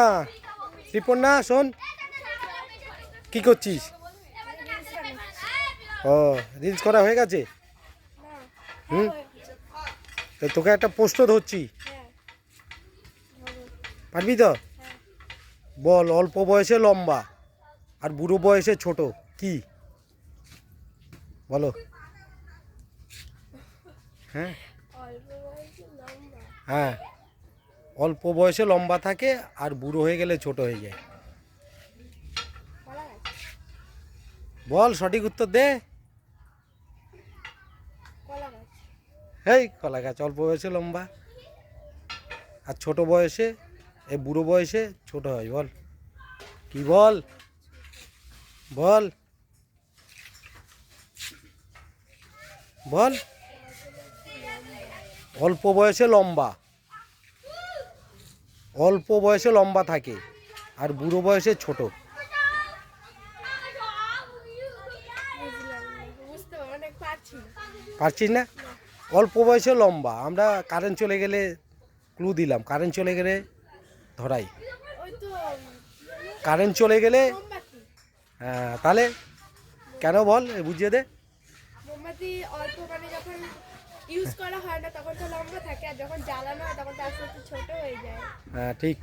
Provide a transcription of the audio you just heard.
হ্যাঁ রিপন্না শোন। কি করছিস? ও রিলস করা হয়ে গেছে? হুম? তো তোকে একটা প্রশ্ন ধরছি। পারবি তো? বল অল্প বয়সে লম্বা আর বুড়ো বয়সে ছোট কি? বলো। হ্যাঁ? হ্যাঁ। অল্প বয়সে লম্বা থাকে আর বুড়ো হয়ে গেলে ছোট হয়ে যায়। বল সঠিক উত্তর দে। এই কলা গাছ, অল্প বয়সে লম্বা। আর ছোট বয়সে এই বুড়ো বয়সে ছোট হয়, বল। কি বল? বল। বল। অল্প বয়সে লম্বা। অল্প বয়সে লম্বা থাকে আর বুড়ো বয়সে ছোট। পারছিস না? অল্প বয়সে লম্বা। আমরা কারেন্ট চলে গেলে ক্লু দিলাম। কারেন্ট চলে গেলে ধরাই। কারেন্ট চলে গেলে হ্যাঁ তাহলে কেন বল বুঝিয়ে দে। অল্প মানে ইউজ করা হয় না, তখন তো লম্বা থাকে। আর যখন জ্বালানো হয়, তখন তো আস্তে ছোট। ঠিক।